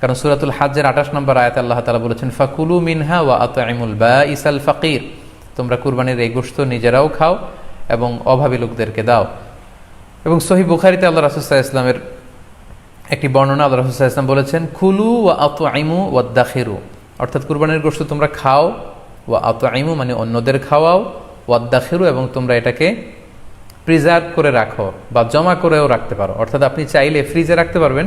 কারণ সুরাতুল হাজের আঠাশ নম্বর আয়াত আল্লাহ তালা বলেছেন, ফাকুলু মিনহা ওয়া আতআইমুল বা ইসাল ফাকির। তোমরা কুরবানির এই গোস্ত নিজেরাও খাও এবং অভাবী লোকদেরকে দাও। এবং সহি বুখারিতে আল্লাহ রাসুসাহ ইসলামের একটি বর্ণনা আল্লাহ রাসুসাহ ইসলাম বলেছেন খুলু ওয়া আত আইমু ওয়াদ্দাখিরু অর্থাৎ কুরবানির গোস্ত তোমরা খাও, ওয়া আত আইমু মানে অন্যদের খাওয়াও ওয়াদ্দাখিরু এবং তোমরা এটাকে প্রিজার্ভ করে রাখো বা জমা করেও রাখতে পারো। অর্থাৎ আপনি চাইলে ফ্রিজে রাখতে পারবেন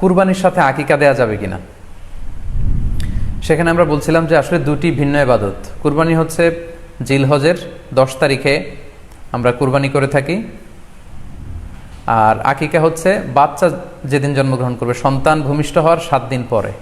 কুরবানির সাথে আকিকা দেয়া যাবে কিনা? সেখানে আমরা বলছিলাম যে আসলে দুটি ভিন্ন এবাদত কুরবানি হচ্ছে জিলহজের দশ তারিখে আমরা কুরবানি করে থাকি। আর আকিকা হচ্ছে বাচ্চা যেদিন জন্মগ্রহণ করবে, সন্তান ভূমিষ্ঠ হওয়ার সাত দিন পরে।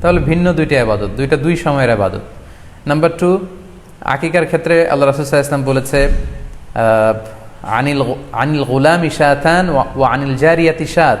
তাহলে ভিন্ন দুইটা আবাদত দুইটা দুই সময়ের আবাদত নাম্বার টু আকিকার ক্ষেত্রে আল্লাহ রাসুসাহ ইসলাম বলেছে আনিল আনিল গোলাম ইশাতান ও আনিল জারিয়াত ইশাত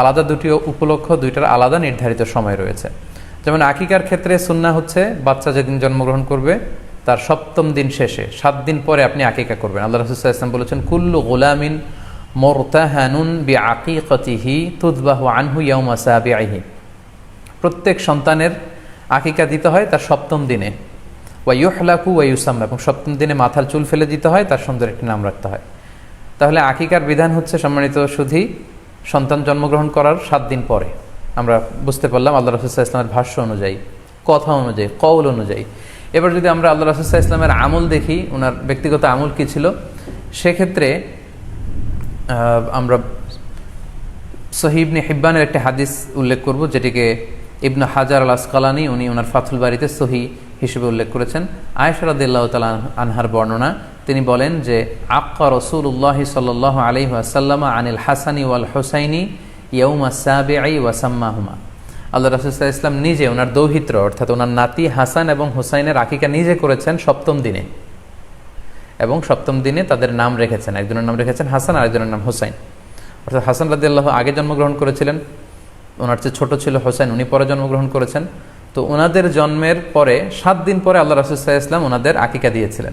আলাদা দুটি উপলক্ষ, দুইটার আলাদা নির্ধারিত সময় রয়েছে। যেমন আকিকার ক্ষেত্রে সুন্না হচ্ছে, বাচ্চা যেদিন জন্মগ্রহণ করবে, তার সপ্তম দিন শেষে, সাত দিন পরে আপনি আকিকা করবেন। আল্লাহ রসুল্লাহ ইসলাম বলেছেন, কুল্লু গোলামিন মোরতাহানুন বি আকিকতিহি তুদবাহু আনহু ইয়ৌমা সাবিআহি প্রত্যেক সন্তানের আকিকা দিতে হয় তার সপ্তম দিনে। ওয়া ইউহলাকু ওয়া ইউসাম এবং সপ্তম দিনে মাথার চুল ফেলে দিতে হয়, তার সুন্দর একটি নাম রাখতে হয়। তাহলে আকিকার বিধান হচ্ছে সম্মানিত শুধু সন্তান জন্মগ্রহণ করার সাত দিন পরে। আমরা বুঝতে পারলাম আল্লাহ রসুল্লাহ ইসলামের ভাষ্য অনুযায়ী, কথা অনুযায়ী, কৌল অনুযায়ী। এবার যদি আমরা আল্লাহ রসুল্লাহ ইসলামের আমল দেখি ওনার ব্যক্তিগত আমল কী ছিল, সেক্ষেত্রে আমরা সহিবনে হিব্বানের একটি হাদিস উল্লেখ করব, যেটিকে ইবনু হাজার আল আসকালানি উনি ওনার ফাথুল বাড়িতে সহি হিসেবে উল্লেখ করেছেন। আয়সরাদিল্লাহ তালা আনহার বর্ণনা তিনি বলেন যে, আক্কা রসুল্লাহ সাল আলি আসাল্লামা আনিল হাসানি ওয়াল হোসাইনি ইয়ৌমা সাবে আই ওয়াসাম্মাহুমা। আল্লাহ রাসুল্লাহ ইসলাম নিজে ওনার দৌহিত্র, অর্থাৎ ওনার নাতি হাসান এবং হুসাইনের আকিকা নিজে করেছেন সপ্তম দিনে। এবং সপ্তম দিনে তাদের নাম রেখেছেন। একজনের নাম রেখেছেন হাসান আর একজনের নাম হুসাইন। অর্থাৎ হাসান রাদিয়াল্লাহ আগে জন্মগ্রহণ করেছিলেন। ওনার চেয়ে ছোট ছিল হোসেন উনি পরে জন্মগ্রহণ করেছেন। তো ওনাদের জন্মের পরে, সাত দিন পরে আল্লাহ রাসুসাহ ইসলাম ওনাদের আকিকা দিয়েছিলেন।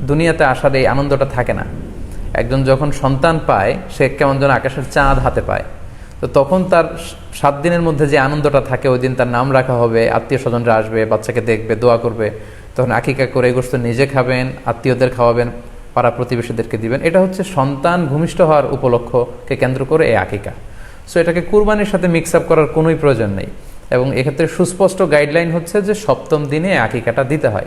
দুনিয়াতে আসার এই আনন্দটা থাকে না। একজন যখন সন্তান পায়, সে কেমন যেন আকাশের চাঁদ হাতে পায়। তো তখন তার সাত দিনের মধ্যে যে আনন্দটা থাকে, ওই দিন তার নাম রাখা হবে আত্মীয় স্বজনরা আসবে, বাচ্চাকে দেখবে, দোয়া করবে। তখন আকিকা করে গোস্ত নিজে খাবেন, আত্মীয়দের খাওয়াবেন, পাড়া প্রতিবেশীদেরকে দিবেন। এটা হচ্ছে সন্তান ভূমিষ্ঠ হওয়ার উপলক্ষকে কেন্দ্র করে এই আকিকা। সো এটাকে কুরবানির সাথে মিক্স আপ করার কোনোই প্রয়োজন নেই। এবং এক্ষেত্রে সুস্পষ্ট গাইডলাইন হচ্ছে যে সপ্তম দিনে আকিকাটা দিতে হয়।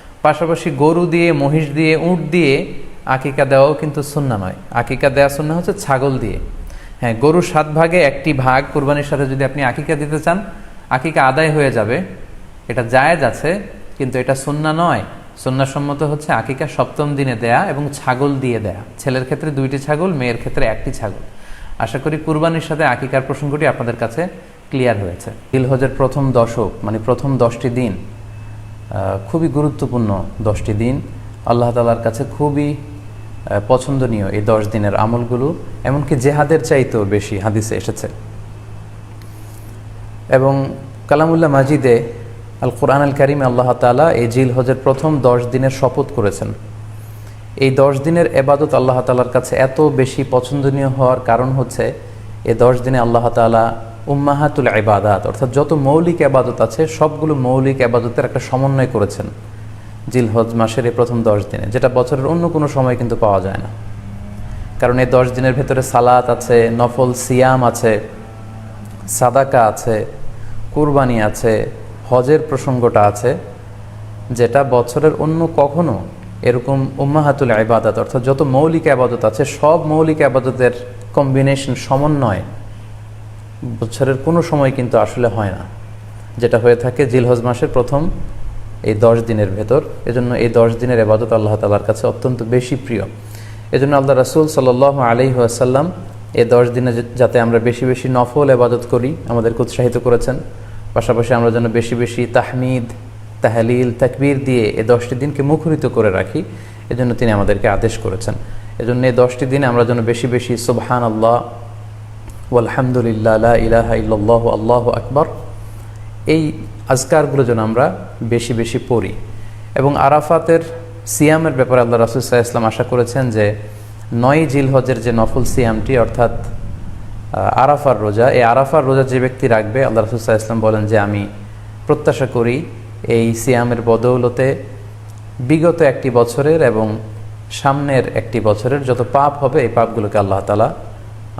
পাশাপাশি গরু দিয়ে, মহিষ দিয়ে, উঁট দিয়ে আকিকা দেওয়াও কিন্তু সুন্না নয়। আকিকা দেওয়া সুন্না হচ্ছে ছাগল দিয়ে। হ্যাঁ গরুর সাত ভাগে, একটি ভাগ, কুরবানির সাথে যদি আপনি আকিকা দিতে চান, আকিকা আদায় হয়ে যাবে। এটা জায়েজ আছে, কিন্তু এটা সুন্না নয়। সুন্নাসম্মত হচ্ছে আকিকা সপ্তম দিনে দেয়া এবং ছাগল দিয়ে দেয়া। ছেলের ক্ষেত্রে দুইটি ছাগল, মেয়ের ক্ষেত্রে একটি ছাগল। আশা করি কুরবানির সাথে আকিকার প্রসঙ্গটি আপনাদের কাছে ক্লিয়ার হয়েছে। দিলহজের প্রথম দশক মানে প্রথম দশটি দিন খুবই গুরুত্বপূর্ণ দশটি দিন। আল্লাহ তালার কাছে খুবই পছন্দনীয় এই দশ দিনের আমলগুলো, এমনকি জেহাদের চাইতেও বেশি হাদিসে এসেছে। এবং কালামুল্লাহ মাজিদে আল কোরআন আল কারিমে আল্লাহ তালা এই জিল হজের প্রথম দশ দিনের শপথ করেছেন। এই দশ দিনের এবাদত আল্লাহ তালার কাছে এত বেশি পছন্দনীয় হওয়ার কারণ হচ্ছে এই দশ দিনে আল্লাহ তালা উম্মাহাতুল ইবাদাত, অর্থাৎ যত মৌলিক আবাদত আছে, সবগুলো মৌলিক আবাদতের একটা সমন্বয় করেছেন জিল হজ মাসের এই প্রথম দশ দিনে, যেটা বছরের অন্য কোনো সময় কিন্তু পাওয়া যায় না। কারণ এই দশ দিনের ভেতরে সালাত আছে, নফল সিয়াম আছে, সাদাকা আছে, কুরবানি আছে, হজের প্রসঙ্গটা আছে, যেটা বছরের অন্য কখনো এরকম উম্মাহাতুল আবাদত অর্থাৎ যত মৌলিক আবাদত আছে, সব মৌলিক আবাদতের কম্বিনেশন সমন্বয় বছরের কোনো সময় কিন্তু আসলে হয় না। যেটা হয়ে থাকে জিলহজ মাসের প্রথম এই দশ দিনের ভেতর। এজন্য এই দশ দিনের এবাদত আল্লাহ তালার কাছে অত্যন্ত বেশি প্রিয়। এজন্য আল্লাহ রাসুল সাল আলি আসাল্লাম এই দশ দিনে যাতে আমরা বেশি বেশি নফল এবাদত করি, আমাদেরকে উৎসাহিত করেছেন। পাশাপাশি আমরা যেন বেশি বেশি তাহমিদ, তাহলিল, তাকবীর দিয়ে এই দশটি দিনকে মুখরিত করে রাখি, এজন্য তিনি আমাদেরকে আদেশ করেছেন। এজন্য এই দশটি দিনে আমরা যেন বেশি বেশি সুবহান আল্লাহ আলহামদুলিল্লাহ লা ইলাহা ইল্লাল্লাহু, আল্লাহু আকবার। এই আজকারগুলো যেন আমরা বেশি বেশি পড়ি। এবং আরাফাতের সিয়ামের ব্যাপারে আল্লাহ রাসুল সাহা ইসলাম আশা করেছেন যে নয় জিলহজের যে নফল সিয়ামটি, অর্থাৎ আরাফার রোজা, এই আরাফার রোজা যে ব্যক্তি রাখবে, আল্লাহ রাসুল সাহা ইসলাম বলেন যে, আমি প্রত্যাশা করি এই সিয়ামের বদৌলতে বিগত একটি বছরের এবং সামনের একটি বছরের যত পাপ হবে, এই পাপগুলোকে আল্লাহ তালা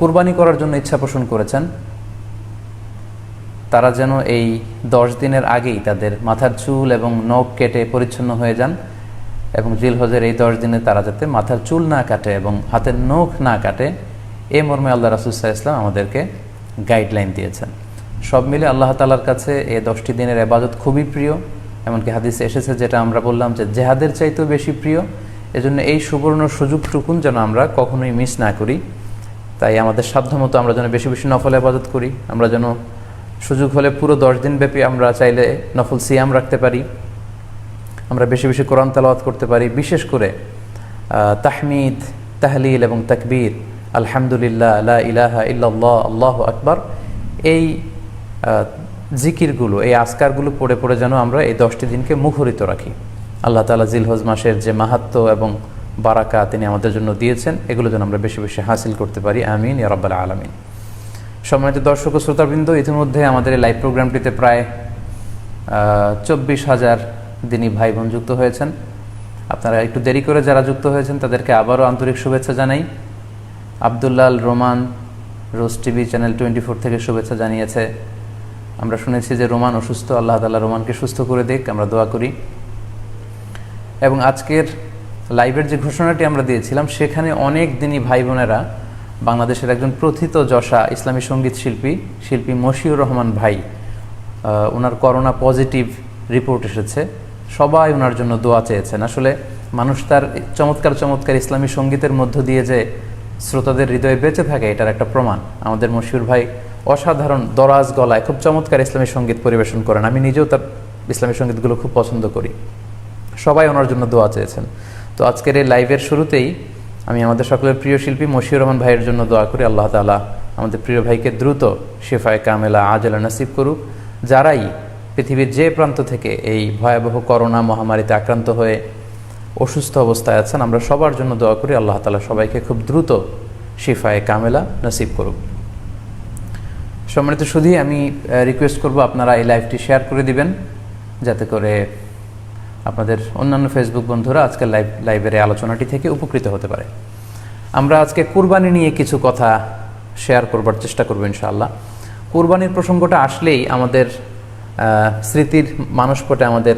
কুরবানি করার জন্য ইচ্ছা পোষণ করেছেন, তারা যেন এই দশ দিনের আগেই তাদের মাথার চুল এবং নখ কেটে পরিচ্ছন্ন হয়ে যান এবং জিল হজের এই দশ দিনে তারা যাতে মাথার চুল না কাটে এবং হাতের নখ না কাটে, এ মর্মে আল্লাহ রাসুসাহ ইসলাম আমাদেরকে গাইডলাইন দিয়েছেন। সব মিলে আল্লাহ তালার কাছে এ দশটি দিনের এবাদত খুবই প্রিয়, এমনকি হাদিসে এসেছে যেটা আমরা বললাম যে জেহাদের চাইতেও বেশি প্রিয়। এজন্য এই সুবর্ণ সুযোগটুকুন যেন আমরা কখনোই মিস না করি। তাই আমাদের সাধ্যমতো আমরা যেন বেশি বেশি নফল আবাদত করি, আমরা যেন সুযোগ হলে পুরো দশ দিন ব্যাপী আমরা চাইলে নফল সিয়াম রাখতে পারি, আমরা বেশি বেশি কোরআন তালাওয়াত করতে পারি, বিশেষ করে তাহমিদ, তাহলিল এবং তাকবীর, আলহামদুলিল্লাহ, লা ইলাহা ইল্লাল্লাহ, আল্লাহ আকবার, এই জিকিরগুলো, এই আসকারগুলো পড়ে পড়ে যেন আমরা এই দশটি দিনকে মুখরিত রাখি। আল্লাহ তালা জিলহজ মাসের যে মাহাত্ম এবং বারাকা তিনি আমাদের জন্য দিয়েছেন। এগুলো যেন আমরা বেশি বেশি হাসিল করতে পারি। আমিন ইয়ারব্বাল আলমিন। সম্মানিত দর্শক ও শ্রোতাবৃন্দ, ইতিমধ্যে আমাদের এই লাইভ প্রোগ্রামটিতে প্রায় চব্বিশ হাজার দিনী ভাই বোন যুক্ত হয়েছেন। আপনারা একটু দেরি করে যারা যুক্ত হয়েছেন, তাদেরকে আবারও আন্তরিক শুভেচ্ছা জানাই। আবদুল্লাল Roman, Rose TV channel twenty four থেকে শুভেচ্ছা জানিয়েছে। আমরা শুনেছি যে রোমান অসুস্থ, আল্লাহ তাল্লাহ রোমানকে সুস্থ করে দিক, আমরা দোয়া করি। এবং আজকের লাইভের যে ঘোষণাটি আমরা দিয়েছিলাম, সেখানে অনেক দিনই ভাই বোনেরা বাংলাদেশের একজন প্রথিত যশা ইসলামী সংগীত শিল্পী শিল্পী মশিউর রহমান ভাই ওনার করোনা পজিটিভ রিপোর্ট এসেছে। সবাই ওনার জন্য দোয়া চেয়েছেন। আসলে মানুষ তার চমৎকার চমৎকার ইসলামী সঙ্গীতের মধ্য দিয়ে যে শ্রোতাদের হৃদয়ে বেঁচে থাকে, এটার একটা প্রমাণ। আমাদের মশিউর ভাই অসাধারণ দরাজ গলায় খুব চমৎকার ইসলামী সংগীত পরিবেশন করেন। আমি নিজেও তার ইসলামী সঙ্গীতগুলো খুব পছন্দ করি। সবাই ওনার জন্য দোয়া চেয়েছেন। তো আজকের এই লাইভের শুরুতেই আমি আমাদের সকলের প্রিয় শিল্পী মশিউর রহমান ভাইয়ের জন্য দোয়া করি, আল্লাহ তালা আমাদের প্রিয় ভাইকে দ্রুত শেফায় কামেলা আজলা নাসিব করুক, যারাই পৃথিবীর যে প্রান্ত থেকে এই ভয়াবহ করোনা মহামারীতে আক্রান্ত হয়ে অসুস্থ অবস্থায় আছেন, আমরা সবার জন্য দোয়া করি, আল্লাহ তালা সবাইকে খুব দ্রুত শিফায় কামেলা নাসিব করুক। সম্মানিত শুধুই আমি রিকোয়েস্ট করব আপনারা এই লাইভটি শেয়ার করে দিবেন, যাতে করে আপনাদের অন্যান্য ফেসবুক বন্ধুরা আজকের লাইভ লাইভের আলোচনাটি থেকে উপকৃত হতে পারে। আমরা আজকে কুরবানি নিয়ে কিছু কথা শেয়ার করবার চেষ্টা করব ইনশাআল্লাহ। কুরবানির প্রসঙ্গটা আসলেই আমাদের স্মৃতির মানসপটে আমাদের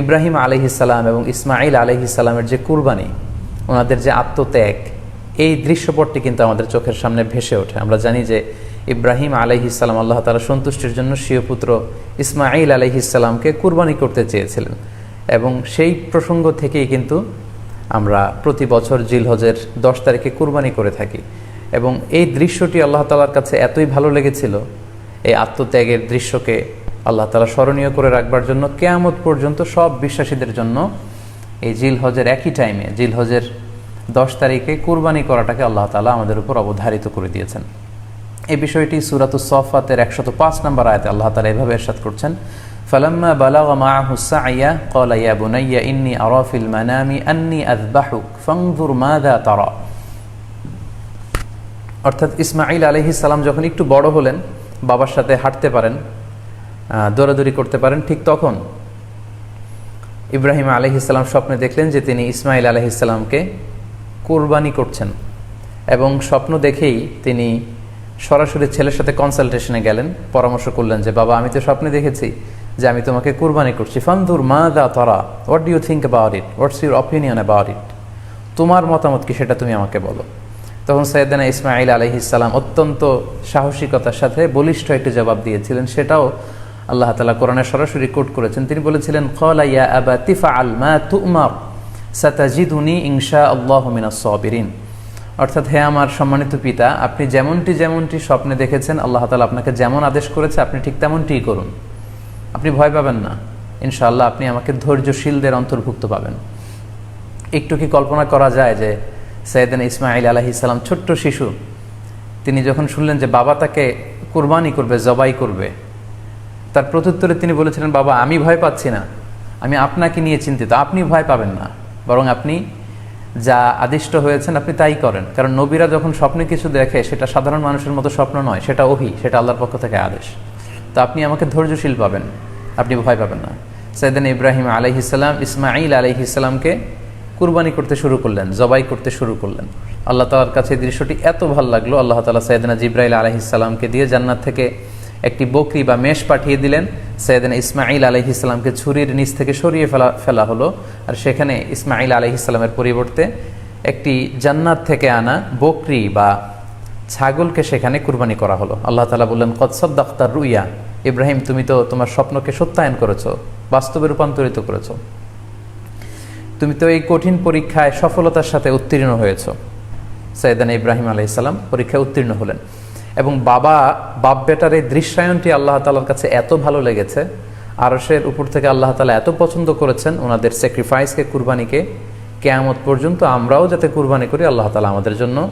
ইব্রাহিম আলহিসাল্লাম এবং ইসমাইল আলহিসাল্লামের যে কুরবানি, ওনাদের যে আত্মত্যাগ, এই দৃশ্যপটটি কিন্তু আমাদের চোখের সামনে ভেসে ওঠে। আমরা জানি যে ইব্রাহিম আলহিসাল্লাম আল্লাহ তালা সন্তুষ্টির জন্য স্বীয় পুত্র ইসমাইল আলহিসাল্লামকে কুরবানি করতে চেয়েছিলেন। এবং সেই প্রসঙ্গ থেকেই কিন্তু আমরা প্রতি বছর জিলহজের দশ তারিখে কুরবানি করে থাকি। এবং এই দৃশ্যটি আল্লাহ তালার কাছে এতই ভালো লেগেছিল, এই আত্মত্যাগের দৃশ্যকে আল্লাহ তালা স্মরণীয় করে রাখবার জন্য কেয়ামত পর্যন্ত সব বিশ্বাসীদের জন্য এই জিলহজের একই টাইমে জিলহজের দশ তারিখে কুরবানি করাটাকে আল্লাহ তালা আমাদের উপর অবধারিত করে দিয়েছেন। এই বিষয়টি সুরাত সফাতের একশত পাঁচ নম্বর আয়তে আল্লাহ তালা এভাবে এরশাদ করছেন فلما بلغ معه السعي قال يا بني إني أرى في المنام أني أذبحك فانظر ماذا ترى অর্থাৎ ইসমাইল আলহি সালাম যখন একটু বড় হলেন বাবার সাথে হাঁটতে পারেন আহ, দৌড়াদৌড়ি করতে পারেন ঠিক তখন ইব্রাহিম আলহিসাল্লাম স্বপ্নে দেখলেন যে তিনি ইসমাইল আলহিসাল্লামকে কোরবানি করছেন এবং স্বপ্ন দেখেই তিনি সরাসরি ছেলের সাথে কনসালটেশনে গেলেন পরামর্শ করলেন যে বাবা আমি তো স্বপ্নে দেখেছি যে আমি তোমাকে কুরবানি করছি। ফান্দুর মা দা তরা। What do you think about it what's your opinion about it তোমার মতামত কি সেটা তুমি আমাকে বলো। তখন সৈয়দানা ইসমাইল আলহিসাল্লাম অত্যন্ত সাহসিকতার সাথে বলিষ্ঠ একটি জবাব দিয়েছিলেন। সেটাও আল্লাহ তালা কোরআনে সরাসরি কোট করেছেন। তিনি বলেছিলেন আল মা মিনাস সাবিরিন। অর্থাৎ হে আমার সম্মানিত পিতা, আপনি যেমনটি যেমনটি স্বপ্নে দেখেছেন, আল্লাহ তালা আপনাকে যেমন আদেশ করেছে, আপনি ঠিক তেমনটিই করুন। আপনি ভয় পাবেন না। ইনশাআল্লাহ আপনি আমাকে ধৈর্যশীলদের অন্তর্ভুক্ত পাবেন। একটু কি কল্পনা করা যায় যে সৈয়দিন ইসমাইল আলাহি ইসলাম ছোট্ট শিশু, তিনি যখন শুনলেন যে বাবা তাকে কুরবানি করবে, জবাই করবে, তার প্রত্যুত্তরে তিনি বলেছিলেন, বাবা, আমি ভয় পাচ্ছি না। আমি আপনাকে নিয়ে চিন্তিত। আপনি ভয় পাবেন না। বরং আপনি যা আদিষ্ট হয়েছেন, আপনি তাই করেন। কারণ নবীরা যখন স্বপ্নে কিছু দেখে, সেটা সাধারণ মানুষের মতো স্বপ্ন নয়, সেটা ওহি, সেটা আল্লাহর পক্ষ থেকে আদেশ। তো আপনি আমাকে ধৈর্যশীল পাবেন। আপনি ভয় পাবেন না। সৈয়দিন ইব্রাহিম আলহিসাল্লাম ইসমাইল আলহিসাল্লামকে কুরবানি করতে শুরু করলেন, জবাই করতে শুরু করলেন। আল্লাহ তালার কাছে দৃশ্যটি এত ভালো লাগল, আল্লাহ তালা সৈয়দিনা জিব্রাইল আলহিসাল্লামকে দিয়ে জান্নাত থেকে একটি বকরি বা মেষ পাঠিয়ে দিলেন। সৈয়দিনা ইসমাইল আলহিসাল্লামকে ছুরির নিচ থেকে সরিয়ে ফেলা ফেলা হলো। আর সেখানে ইসমাইল আলহিসাল্লামের পরিবর্তে একটি জান্নাত থেকে আনা বকরি বা ছাগলকে সেখানে কুরবানি করা হলো। আল্লাহ তালা বললেন কৎসব দাক্তার রুইয়া। ইব্রাহিম, তুমি তো তোমার স্বপ্নকে সত্যায়ন করেছ, বাস্তবে রূপান্তরিত করেছ। তুমি তো এই কঠিন পরীক্ষায় সফলতার সাথে উত্তীর্ণ হয়েছ। সৈয়দান ইব্রাহিম আলাইসাল্লাম পরীক্ষায় উত্তীর্ণ হলেন। এবং বাবা বাপ বেটার এই দৃশ্যায়নটি আল্লাহ তালার কাছে এত ভালো লেগেছে আরসের উপর থেকে আল্লাহ তালা এত পছন্দ করেছেন, ওনাদের স্যাক্রিফাইসকে কুরবানিকে, কেয়ামত পর্যন্ত আমরাও যাতে কুরবানি করি, আল্লাহ তালা আমাদের জন্য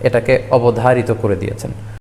এটাকে অবধারিত করে দিয়েছেন।